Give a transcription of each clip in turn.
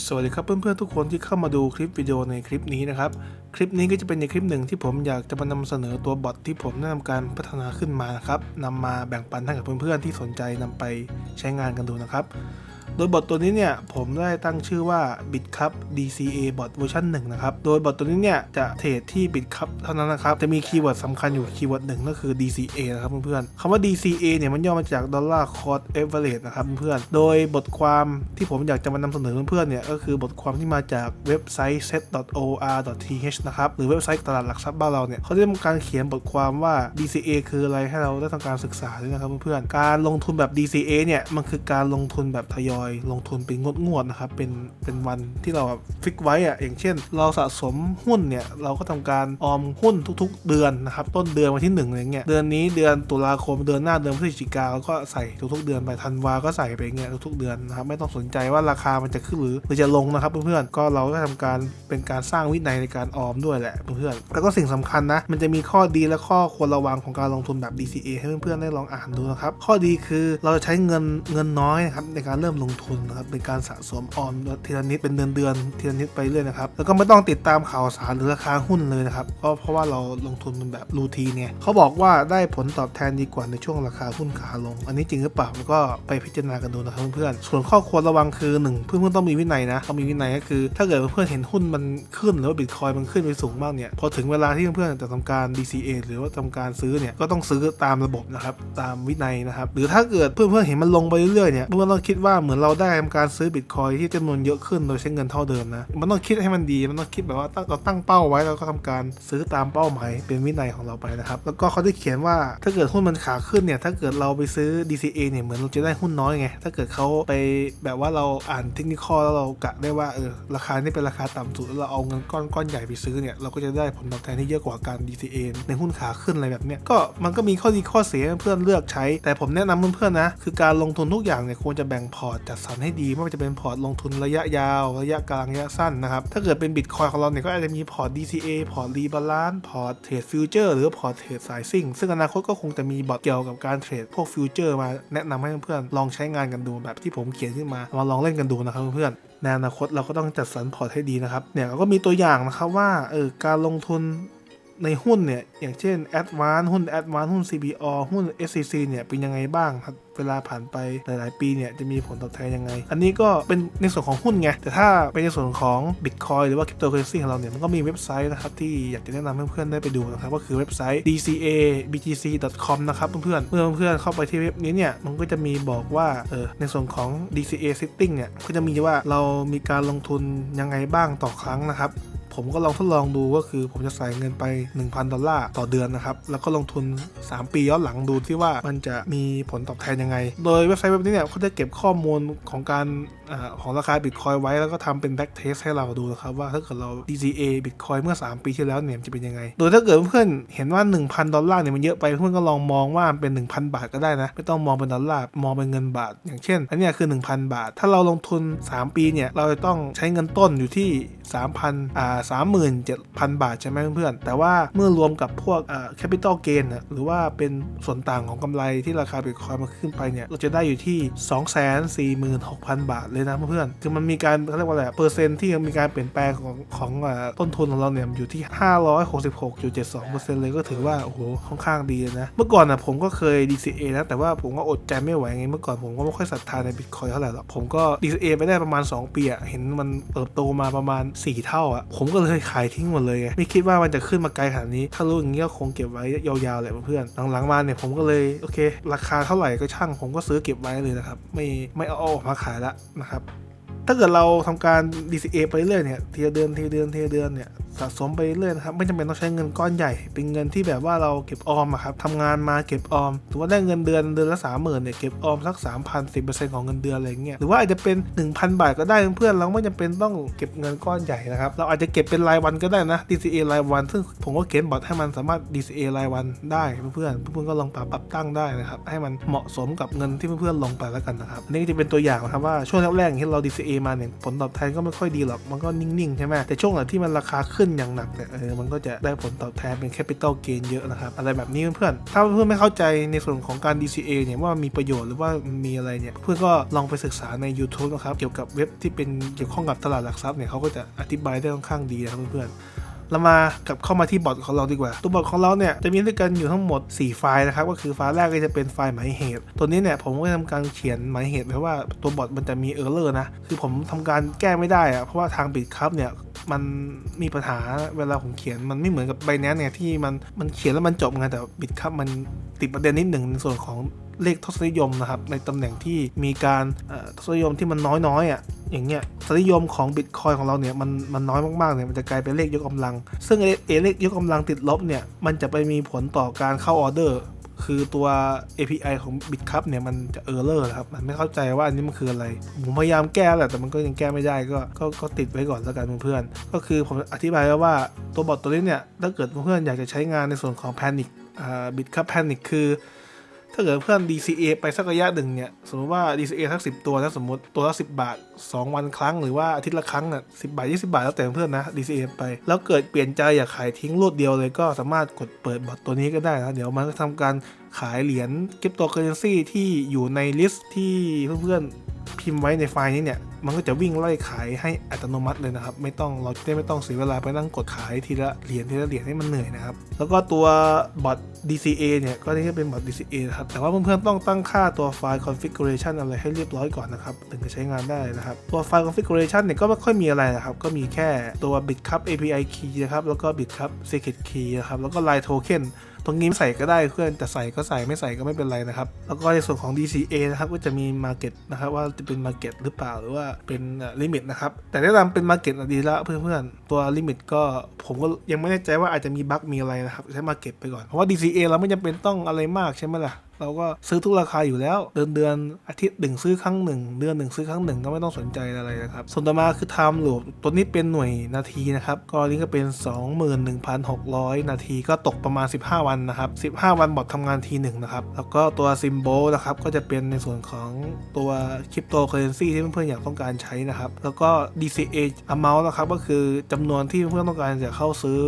สวัสดีครับเพื่อนๆทุกคนที่เข้ามาดูคลิปวิดีโอในคลิปนี้นะครับ คลิปนี้ก็จะเป็นในคลิปหนึ่งที่ผมอยากจะมานำเสนอตัวบอทที่ผมได้ทำการพัฒนาขึ้นมานะครับนำมาแบ่งปันให้กับเพื่อนๆที่สนใจนำไปใช้งานกันดูนะครับ โดยบอทตัวนี้เนี่ยผมได้ตั้งชื่อว่า BitCup DCA Bot เวอร์ชัน1นะครับ โดยบอทตัวนี้เนี่ยจะเทรดที่ BitCup เท่านั้นนะครับ จะมีคีย์เวิร์ดสำคัญอยู่คีย์เวิร์ดหนึ่งก็คือ DCA นะครับเพื่อนๆคำว่า DCA เนี่ยมันย่อมาจาก Dollar Cost Average นะครับเพื่อนๆ โดยบทความที่ผมอยากจะมานำเสนอเพื่อนๆเนี่ยก็คือบทความที่มาจากเว็บไซต์ set.or.th นะครับ หรือเว็บไซต์ตลาดหลักทรัพย์บ้านเราเนี่ยเขาได้ทำการเขียนบทความว่า DCA คืออะไรให้เราได้ทำการศึกษาด้วยนะครับเพื่อนๆ การลงทุนแบบ DCA เนี่ยมันคือการลงทุนแบบทยอยลงทุนเป็นงวดงวดๆนะครับ เป็นเป็นวันที่เราฟิกไว้อะอย่างเช่น เราสะสมหุ้นเนี่ยเราก็ทำการออมหุ้นทุก ๆ เดือนนะครับ ต้นเดือนวันที่1อะไรเงี้ยเดือนนี้เดือนตุลาคมเดือนหน้าเดือนพฤศจิกาเราก็ใส่ทุกๆ เดือนไปธันวาก็ใส่ไปเงี้ยทุกๆเดือนนะครับไม่ต้องสนใจว่าราคามันจะขึ้นหรือหรือจะลงนะครับเพื่อนๆก็เราก็ทำการเป็นการสร้างวินัยในการออมด้วยแหละเพื่อนๆแล้วก็สิ่งสำคัญนะมันจะมีข้อดีและข้อควรระวังของการลงทุนแบบ DCA ให้เพื่อนๆได้ลองอ่านดูนะครับข้อดีคือเราจะใช้เงินเงินน้อยนะครับในการเริ่มลงทุนนะครับเป็นการสะสมออมทีละนิดเป็นเดือนเดือนทีละนิดไปเรื่อยนะครับแล้วก็ไม่ต้องติดตามข่าวสารหรือราคาหุ้นเลยนะครับเพราะเพราะว่าเราลงทุนเป็นแบบรูทีเนี่ยเขาบอกว่าได้ผลตอบแทนดีกว่าในช่วงราคาหุ้นขาลง อันนี้จริงหรือเปล่าก็ไปพิจารณากันดูนะครับเพื่อนๆส่วนข้อควรระวังคือหนึ่งเพื่อนๆต้องมีวินัยนะต้องมีวินัยก็คือ ถ้าเกิดเพื่อนๆเห็นหุ้นมันขึ้นหรือว่าบิตคอยมันขึ้นไปสูงมากเนี่ยพอถึงเวลาที่เพื่อนๆจะทำการ DCA หรือว่าทำการซื้อเนี่ยก็ต้องซื้อตามระบบนะครับตามวินัยนะครับหรือถ้าเกิดเพื่อนๆเห็นมันลงไปเรื่อยๆเนี่ยเพื่อนๆต้องคิดว่าเหมือนเราได้ทำการซื้อบิตคอยที่จำนวนเยอะขึ้นโดยใช้เงินเท่าเดิมนะ มันต้องคิดให้มันดี มันต้องคิดแบบว่าเราตั้งเป้าไว้แล้วก็ทำการซื้อตามเป้าหมายเป็นวินัยของเราไปนะครับ แล้วก็เขาได้เขียนว่าถ้าเกิดหุ้นมันขาขึ้นเนี่ย ถ้าเกิดเราไปซื้อ DCA เนี่ยเหมือนเราจะได้หุ้นน้อยไง ถ้าเกิดเขาไปแบบว่าเราอ่านเทคนิคแล้วเรากะได้ว่าเออราคานี่เป็นราคาต่ำสุดแล้วเราเอาเงินก้อนก้อนใหญ่ไปซื้อเนี่ยเราก็จะได้ผลตอบแทนที่เยอะกว่าการ DCA ในหุ้นขาขึ้นอะไรแบบเนี้ยก็มันก็มีข้อดีข้อเสียให้เพื่อนเลือกใช้ แต่ผมแนะนำเพื่อนๆนะคือการลงทุนทุกอย่างเนี่ยควรจะแบ่งพอร์ตจัดสรรให้ดีไม่ว่าจะเป็นพอร์ตลงทุนระยะยาว ระยะกลางระยะสั้นนะครับถ้าเกิดเป็นบิตคอยของเราเนี่ยก็อาจจะมีพอร์ต DCA พอร์ตรีบาลานซ์พอร์ตเทรดฟิวเจอร์หรือพอร์ตเทรดสายซิ่งซึ่งอนาคตก็คงจะมีบอทเกี่ยวกับการเทรดพวกฟิวเจอร์มาแนะนำให้เพื่อนๆลองใช้งานกันดูแบบที่ผมเขียนขึ้นมามาลองเล่นกันดูนะครับเพื่อนๆในอนาคตเราก็ต้องจัดสรรพอร์ตให้ดีนะครับเนี่ยเราก็มีตัวอย่างนะครับว่าเออการลงทุน ในหุ้นเนี่ย อย่างเช่น a d v a n c e หุ้น a d v a n c e หุ้น CBO หุ้น SCC เนี่ยเป็นยังไงบ้างครับ เวลาผ่านไปหลาย ๆ ปีเนี่ยจะมีผลตอบแทนยังไง อันนี้ก็เป็นในส่วนของหุ้นไง แต่ถ้าเป็นในส่วนของ Bitcoin หรือว่า Cryptocurrency ของเราเนี่ย มันก็มีเว็บไซต์นะครับ ที่อยากจะแนะนำให้เพื่อนๆได้ไปดูนะครับ ก็คือเว็บไซต์ dcabtc.com นะครับเพื่อนๆเมื่อเพื่อนๆเข้าไปที่เว็บนี้เนี่ยมันก็จะมีบอกว่าเออในส่วนของ DCA setting เนี่ยก็จะมีว่าเรามีการลงทุนยังไงบ้างต่อครั้งนะครับ ผมก็ลองทดลองดูก็คือ ผมจะใส่เงินไป 1,000 ดอลลาร์ต่อเดือนนะครับ แล้วก็ลงทุน 3 ปีย้อนหลังดูที่ว่ามันจะมีผลตอบแทนยังไง โดยเว็บไซต์เว็บนี้เนี่ยเขาจะเก็บข้อมูลของการอของราคาบิตคอยไว้แล้วก็ทำเป็น back test ให้เราดูนะครับ ว่าถ้าเกิดเรา DCA บิตคอยเมื่อ 3 ปีที่แล้วเนี่ยจะเป็นยังไง โดยถ้าเกิดเพื่อนเห็นว่า 1,000 ดอลลาร์เนี่ยมันเยอะไปเพื่อนก็ลองมองว่ามันเป็น 1,000 บาทก็ได้นะ ไม่ต้องมองเป็นดอลลาร์มองเป็นเงินบาท อย่างเช่น อันนี้คือ 1,000 บาท ถ้าเราลงทุน 3 ปีเนี่ยเราจะต้องใช้เงินต้นอยู่ที่ 3,000อ่า37,000 บาทใช่ไหมเพื่อนๆ แต่ว่าเมื่อรวมกับพวกอ่า capital gain อะหรือว่าเป็นส่วนต่างของกำไรที่ราคาบิตคอยมันขึ้นไปเนี่ยเราจะได้อยู่ที่ 246,000 บาทเลยนะเพื่อนๆ คือมันมีการเขาเรียกว่าอะไรเปอร์เซ็นต์ที่มีการเปลี่ยนแปลงของของต้นทุนของเราเนี่ยอยู่ที่ 566.72%เลยก็ถือว่าโอ้โหค่อนข้างดีเลยนะ เมื่อก่อนนะผมก็เคย DCA นะ แต่ว่าผมก็อดใจไม่ไหวไงเมื่อก่อนผมก็ไม่ค่อยศรัทธาในบิตคอยเท่าไหร่หรอกผมก็ DCA ไปได้ประมาณ 2 ปีอะเห็นมันเติบโตมาประมาณ 4 เท่าอะผมก็เลยขายทิ้งหมดเลยไงไม่คิดว่ามันจะขึ้นมาไกลขนาดนี้ ถ้ารู้อย่างนี้ก็คงเก็บไว้ยาวๆแหละเพื่อนหลังๆมาเนี่ยผมก็เลยโอเค ราคาเท่าไหร่ก็ช่าง ผมก็ซื้อเก็บไว้เลยนะครับ ไม่ไม่เอาออกมาขายละนะครับถ้าเกิดเราทำการ DCA ไปเรื่อยเนี่ยทีละเดือนทีละเดือนทีละเดือนเนี่ย สะสมไปเรื่อยนะครับไม่จำเป็นต้องใช้เงินก้อนใหญ่ เป็นเงินที่แบบว่าเราเก็บออมครับทำงานมาเก็บออมถือว่าได้เงินเดือนเดือนละสามหมื่นเนี่ยเก็บออมสักสามพันสิบเปอร์เซ็นต์ของเงินเดือนอะไรเงี้ยหรือว่าอาจจะเป็น1,000บาทก็ได้เพื่อนเราไม่จำเป็นต้องเก็บเงินก้อนใหญ่นะครับเราอาจจะเก็บเป็นรายวันก็ได้นะ DCA รายวัน ซึ่งผมก็เขียนบอทให้มันสามารถ DCA รายวันได้เพื่อนเพื่อนก็ลองปรับปรับตั้งได้นะครับให้มันเหมาะสมกับเงินที่เพื่อนๆลงไปแล้วกันนะครับอันนี้ก็จะเป็นตัวอย่างนะครับว่าช่วงแรกๆที่เรา DCA มาเนี่ยผลตอบแทนก็ไม่ค่อยดีหรอกมันก็นิ่งๆใช่ไหมแต่ช่วงหลังที่มันราคาขึ้นขึ้นอย่างหนักเนี่ยเออมันก็จะได้ผลตอบแทนเป็น capital gain เยอะนะครับ อะไรแบบนี้เพื่อนๆถ้าเพื่อนไม่เข้าใจในส่วนของการ DCA เนี่ยว่ามีประโยชน์หรือว่ามีอะไรเนี่ยเพื่อนก็ลองไปศึกษาใน YouTube นะครับเกี่ยวกับเว็บที่เป็นเกี่ยวข้องกับตลาดหลักทรัพย์เนี่ยเขาก็จะอธิบายได้ค่อนข้างดีนะครับเพื่อนเรามากลับเข้ามาที่บอทของเราดีกว่า ตัวบอทของเราเนี่ยจะมีด้วยกันอยู่ทั้งหมด 4 ไฟล์นะครับ ก็คือไฟล์แรกก็จะเป็นไฟล์หมายเหตุ ตัวนี้เนี่ยผมก็ทำการเขียนหมายเหตุไว้ว่าตัวบอทมันจะมีเออร์เลอร์นะ คือผมทำการแก้ไม่ได้อะเพราะว่าทางบิตครับเนี่ย มันมีปัญหาเวลาผมเขียนมันไม่เหมือนกับไบแนนเนี่ยที่มันมันเขียนแล้วมันจบไงแต่บิตครับมันติดประเด็นนิดหนึ่งในส่วนของเลขทศนิยมนะครับในตำแหน่งที่มีการทศนิยมที่มันน้อยๆอะอย่างเงี้ยทศนิยมของบิตคอยของเราเนี่ยมันมันน้อยมากๆเนี่ยมันจะกลายเป็นเลขยกกำลัง ซึ่งไอ้ไอ้เลขยกกำลังติดลบเนี่ยมันจะไปมีผลต่อการเข้าออเดอร์ คือตัว API ของ BitCup เนี่ยมันจะเออร์เลอร์ครับ มันไม่เข้าใจว่าอันนี้มันคืออะไร ผมพยายามแก้แหละแต่มันก็ยังแก้ไม่ได้ก็ก็ก็ติดไว้ก่อนแล้วกันเพื่อนก็คือผมอธิบายไว้ว่าตัวบอทตัวนี้เนี่ยถ้าเกิดเพื่อนอยากจะใช้งานในส่วนของ Panic อ่า BitCup Panic คือ ถ้าเกิดเพื่อน DCA ไปสักระยะหนึ่งเนี่ย สมมติว่า DCA สักสิตัวนะสมมติตัวละ10บาท 2 วันครั้งหรือว่าอาทิตย์ละครั้งอะสิบาท 20 บาทแล้วแต่เพื่อนนะ DCA ไป แล้วเกิดเปลี่ยนใจอยากขายทิ้งรวดเดียวเลยก็สามารถกดเปิดบัตรตัวนี้ก็ได้นะ เดี๋ยวมันก็ทำการขายเหรียญคริปโตเคอเรนซีที่อยู่ในลิสต์ที่เพื่อนๆพิมพ์ไว้ในไฟล์นี้เนี่ย มันก็จะวิ่งไล่ขายให้อัตโนมัติเลยนะครับ ไม่ต้องเราจะได้ไม่ต้องเสียเวลาไปนั่งกดขายทีละเหรียญทีละเหรียญให้มันเหนื่อยนะครับ แล้วก็ตัวบอท DCA เนี่ยก็นี่ก็เป็นบอท DCA ครับ แต่ว่าเพื่อนๆต้องตั้งค่าตัวไฟล์ configuration อะไรให้เรียบร้อยก่อนนะครับ ถึงจะใช้งานได้นะครับ ตัวไฟล์ configuration เนี่ยก็ไม่ค่อยมีอะไรนะครับ ก็มีแค่ตัว bitcup API key นะครับ แล้วก็ bitcup secret key นะครับ แล้วก็ line token ตรงนี้ใส่ก็ได้เพื่อนแต่ใส่ก็ใส่ไม่ใส่ก็ไม่เป็นไรนะครับ แล้วก็ในส่วนของ DCA นะครับก็จะมี Market นะครับว่าจะเป็น Market หรือเปล่าหรือว่าเป็นลิมิตนะครับแต่แนะนำเป็น Market อะดีละเพื่อนๆตัวลิมิตก็ผมก็ยังไม่แน่ใจว่าอาจจะมีบั๊กมีอะไรนะครับใช้ Market ไปก่อนเพราะว่า DCA เราไม่จำเป็นต้องอะไรมากใช่ไหมล่ะ เราก็ซื้อทุกราคาอยู่แล้ว เดือนเดือนอาทิตย์หนึ่งซื้อครั้งหนึ่งเดือนหนึ่งซื้อครั้งหนึ่งก็ไม่ต้องสนใจอะไรนะครับส่วนต่อมาคือ time loop ตัวนี้เป็นหน่วยนาทีนะครับก็นี้ก็เป็น 21,600 นาทีก็ตกประมาณ 15 วันนะครับ 15 วันบอททำงานทีหนึ่งนะครับแล้วก็ตัว symbol นะครับก็จะเป็นในส่วนของตัวคริปโตเคอเรนซีที่เพื่อนๆอยากต้องการใช้นะครับแล้วก็ DCA amount นะครับก็คือจำนวนที่เพื่อนๆต้องการจะเข้าซื้อ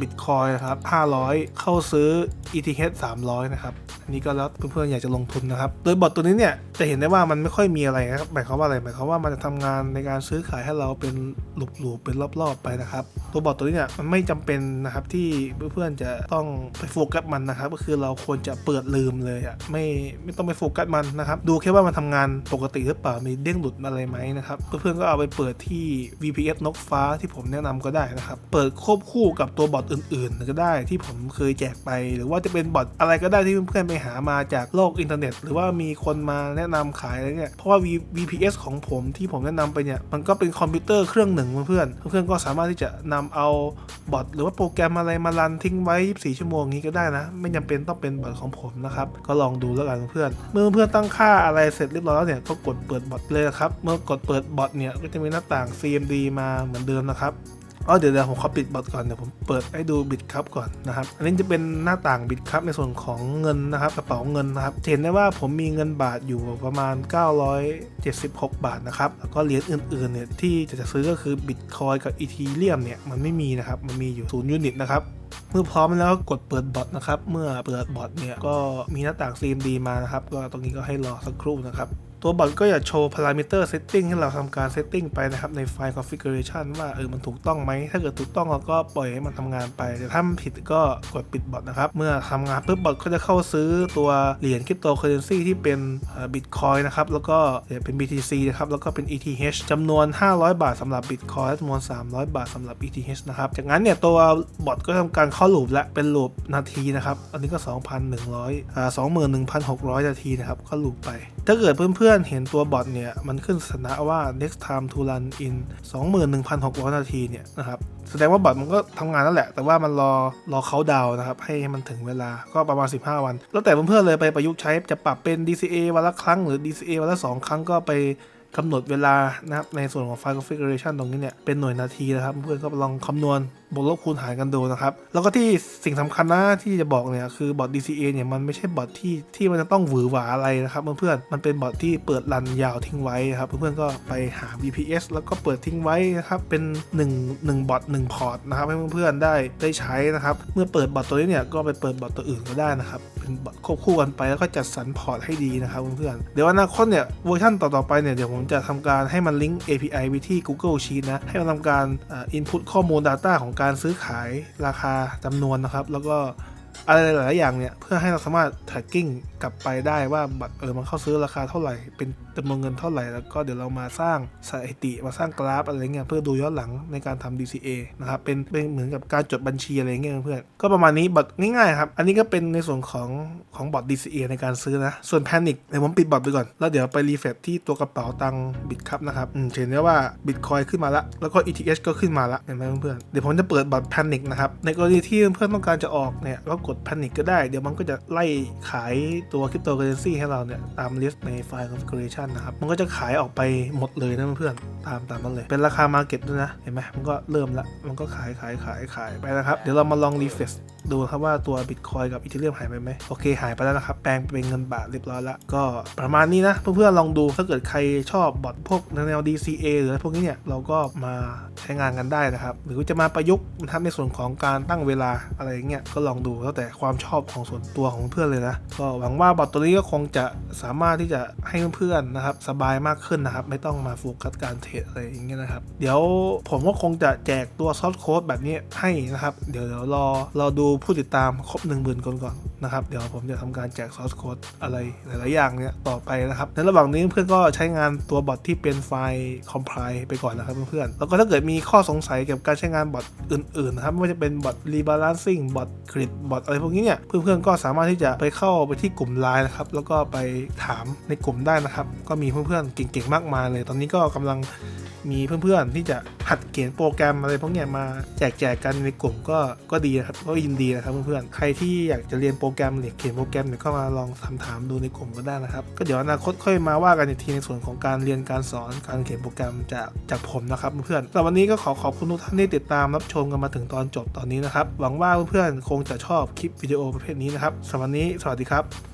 บิตคอยนะครับ 500 เข้าซื้อ ETH 300 นะครับ อันนี้ก็แล้วเพื่อนๆอยากจะลงทุนนะครับ โดยบอทตัวนี้เนี่ยจะเห็นได้ว่ามันไม่ค่อยมีอะไรนะครับ หมายความว่าอะไร หมายความว่ามันจะทำงานในการซื้อขายให้เราเป็นหลูปๆเป็นรอบๆไปนะครับ ตัวบอทตัวนี้เนี่ยมันไม่จำเป็นนะครับที่เพื่อนๆจะต้องไปโฟกัสมันนะครับ ก็คือเราควรจะเปิดลืมเลยอะไม่ไม่ต้องไปโฟกัสมันนะครับ ดูแค่ว่ามันทำงานปกติหรือเปล่ามีเด้งหลุดอะไรไหมนะครับ เพื่อนๆก็เอาไปเปิดที่ VPS นกฟ้าที่ผมแนะนำก็ได้นะครับ เปิดควบคู่กับตัวบอทอื่น ๆ ก็ได้ที่ผมเคยแจกไป หรือว่าจะเป็นบอทอะไรก็ได้ที่เพื่อนๆไปหามาจากโลกอินเทอร์เน็ต หรือว่ามีคนมาแนะนำขายอะไรเนี่ยเพราะว่า VPS ของผมที่ผมแนะนำไปเนี่ยมันก็เป็นคอมพิวเตอร์เครื่องหนึ่งเพื่อนๆเพื่อนๆก็สามารถที่จะนำเอาบอทหรือว่าโปรแกรมอะไรมารันทิ้งไว้ 24 ชั่วโมงนี้ก็ได้นะ ไม่จำเป็นต้องเป็นบอทของผมนะครับก็ลองดูแล้วกันเพื่อนเมื่อเพื่อนตั้งค่าอะไรเสร็จเรียบร้อยแล้วเนี่ยก็กดเปิดบอทเลยครับเมื่อกดเปิดบอทเนี่ยก็จะมีหน้าต่าง CMD มาเหมือนเดิมนะครับ อ๋อเดี๋ยวเดี๋ยวผมขอปิดบอทก่อนเดี๋ยวผมเปิดให้ดูบิตครับก่อนนะครับ อันนี้จะเป็นหน้าต่างบิตครับในส่วนของเงินนะครับกระเป๋าเงินนะครับเห็นได้ว่าผมมีเงินบาทอยู่ประมาณ 976 บาทนะครับแล้วก็เหรียญอื่นๆเนี่ยที่จะซื้อก็คือบิตคอยกับอีทีเรียมเนี่ยมันไม่มีนะครับมันมีอยู่0ยูนิตนะครับเมื่อพร้อมแล้วก็กดเปิดบอทนะครับ เมื่อเปิดบอทเนี่ยก็มีหน้าต่าง CMD มานะครับ ก็ตรงนี้ก็ให้รอสักครู่นะครับ ตัวบอทก็จะโชว์ parameter setting ให้เราทำการ setting ไปนะครับ ในไฟล์ configuration ว่าเออมันถูกต้องไหม ถ้าเกิดถูกต้องเราก็ปล่อยให้มันทำงานไป แต่ถ้ามันผิดก็กดปิดบอทนะครับ เมื่อทำงานปุ๊บบอทก็จะเข้าซื้อตัวเหรียญคริปโตเคอเรนซีที่เป็นบิตคอยนะครับ แล้วก็เป็น BTC นะครับ แล้วก็เป็น ETH จำนวน 500 บาทสำหรับบิตคอยและจำนวน 300 บาทสำหรับ ETH นะครับ จากนั้นเนี่ยตัวบอทก็ทำการเข้าลูปและเป็นลูปนาทีนะครับ อันนี้ก็ 2,100อ่า21,600 นาทีนะครับก็ลูปไป ถ้าเกิดเพื่อนอนเห็นตัวบอทเนี่ย มันขึ้นสนะว่า next time to run in 21,600 นาทีเนี่ยนะครับ แสดงว่าบอทมันก็ทำงานนั่นแหละ แต่ว่ามันรอรอเขาดาวน์นะครับ ให้มันถึงเวลาก็ประมาณ 15 วัน แล้วแต่เพื่อนๆเลยไปประยุกต์ใช้จะปรับเป็น DCA วันละครั้งหรือ DCA วันละ 2 ครั้งก็ไป กำหนดเวลานะครับในส่วนของไฟล์ configuration ตรงนี้เนี่ย เป็นหน่วยนาทีนะครับ เพื่อนก็ลองคำนวณบวกลบคูณหารกันดูนะครับ แล้วก็ที่สิ่งสำคัญนะที่จะบอกเนี่ย คือบอท DCA เนี่ย มันไม่ใช่บอทที่ที่มันจะต้องหวือหวาอะไรนะครับเพื่อนๆมันเป็นบอทที่เปิดรันยาวทิ้งไว้ครับเพื่อนๆก็ไปหา VPS แล้วก็เปิดทิ้งไว้นะครับเป็น1 1บอท1พอร์ตนะครับให้เพื่อนๆได้ได้ใช้นะครับเมื่อเปิดบอทตัวนี้เนี่ยก็ไปเปิดบอทตัวอื่นก็ได้นะครับ ควบคู่กันไปแล้วก็จัดสรรพอร์ตให้ดีนะครับเพื่อนๆเดี๋ยวอนาคตเนี่ยเวอร์ชันต่อๆไปเนี่ยเดี๋ยวผมจะทำการให้มันลิงก์ API ไปที่ Google Sheet นะให้มันทำการอ่า input ข้อมูล Data ของการซื้อขายราคาจำนวนนะครับ แล้วก็ อะไรหลาย ๆ อย่างเนี่ย เพื่อให้เราสามารถ tracking กลับไปได้ว่าบัตรเออมันเข้าซื้อราคาเท่าไหร่ เป็นจำนวนเงินเท่าไหร่ แล้วก็เดี๋ยวเรามาสร้างสถิติมาสร้างกราฟอะไรเงี้ยเพื่อดูย้อนหลังในการทำ DCA นะครับ เป็นเป็นเหมือนกับการจดบัญชีอะไรเงี้ยเพื่อน ก็ประมาณนี้บัตรง่าย ๆ ครับ อันนี้ก็เป็นในส่วนของของบอท DCA ในการซื้อนะ ส่วน Panic เดี๋ยวผมปิดบอทไปก่อน แล้วเดี๋ยวไปรีเฟรชที่ตัวกระเป๋าตังบิตครับนะครับเห็นได้ว่า Bitcoin ขึ้นมาละ แล้วก็ ETH ก็ขึ้นมาละเห็นไหมเพื่อน เดี๋ยวผมจะเปิดบอท Panic นะครับ ในกรณีที่เพื่อนต้องการจะออกเนี่ยก็กด Panic ก็ได้ เดี๋ยวมันก็จะไล่ขายตัวคริปโตเคอเรนซีให้เราเนี่ย ตามลิสต์ในไฟล์ configuration นะครับ มันก็จะขายออกไปหมดเลยนะเพื่อนตามตามนั้นเลย เป็นราคา market ด้วยนะ เห็นไหมมันก็เริ่มละ มันก็ขายขายขายขายไปนะครับ เดี๋ยวเรามาลอง refresh ดูครับว่าตัว Bitcoin กับ Ethereum หายไปไหมโอเค หายไปแล้วนะครับ แปลงเป็นเงินบาทเรียบร้อยล้วก็ประมาณนี้นะ เพื่อนๆลองดูถ้าเกิดใครชอบบอทพวกแนว DCA หรือพวกนี้เนี่ยเราก็มาใช้งานกันได้นะครับ หรือจะมาประยุกต์นะครับในส่วนของการตั้งเวลาอะไรเงี้ยก็ลองดูแล้วแต่ความชอบของส่วนตัวของเพื่อนเลยนะ ก็หวังว่าบอทตัวนี้ก็คงจะสามารถที่จะให้เพื่อนๆนะครับสบายมากขึ้นนะครับ ไม่ต้องมาโฟกัสการเทรดอะไรอย่างเงี้ยนะครับ เดี๋ยวผมก็คงจะแจกตัวซอสโค้ดแบบนี้ให้นะครับ เดี๋ยวเดี๋ยวรอรอดูผู้ติดตามครบ 1 0,000 คนก่อนนะครับ เดี๋ยวผมจะทำการแจกซอสโค้ดอะไรหลายๆอย่างเนี่ยต่อไปนะครับ ในระหว่างนี้เพื่อนก็ใช้งานตัวบอทที่เป็นไฟล์ compile ไปก่อนนะครับเพื่อนๆ แล้วก็ถ้าเกิดมีข้อสงสัยเกี่ยวกับการใช้งานบอทอื่นๆนะครับไม่ว่าจะเป็นบอท rebalancing บอท grid บอทอะไรพวกนี้เนี่ยเพื่อนๆก็สามารถที่จะไปเข้าไปที่กลุ่มไลน์นะครับแล้วก็ไปถามในกลุ่มได้นะครับ ก็มีเพื่อนๆเก่งๆมากมายเลย ตอนนี้ก็กำลัง มีเพื่อนๆที่จะหัดเขียนโปรแกรมอะไรพวกเนี้ยมาแจกแจกกันในกลุ่มก็ก็ดีนะครับก็ยินดีนะครับเพื่อนๆใครที่อยากจะเรียนโปรแกรมหรือเขียนโปรแกรมเนี่ยก็มาลองถามถามๆดูในกลุ่มก็ได้นะครับ ก็เดี๋ยวอนาคตค่อยมาว่ากันอีกทีในส่วนของการเรียนการสอนการเขียนโปรแกรมจากจากผมนะครับเพื่อนๆแต่วันนี้ก็ขอขอบคุณทุกท่านที่ติดตามรับชมกันมาถึงตอนจบตอนนี้นะครับหวังว่าเพื่อนๆคงจะชอบคลิปวิดีโอประเภทนี้นะครับสำหรับวันนี้สวัสดีครับ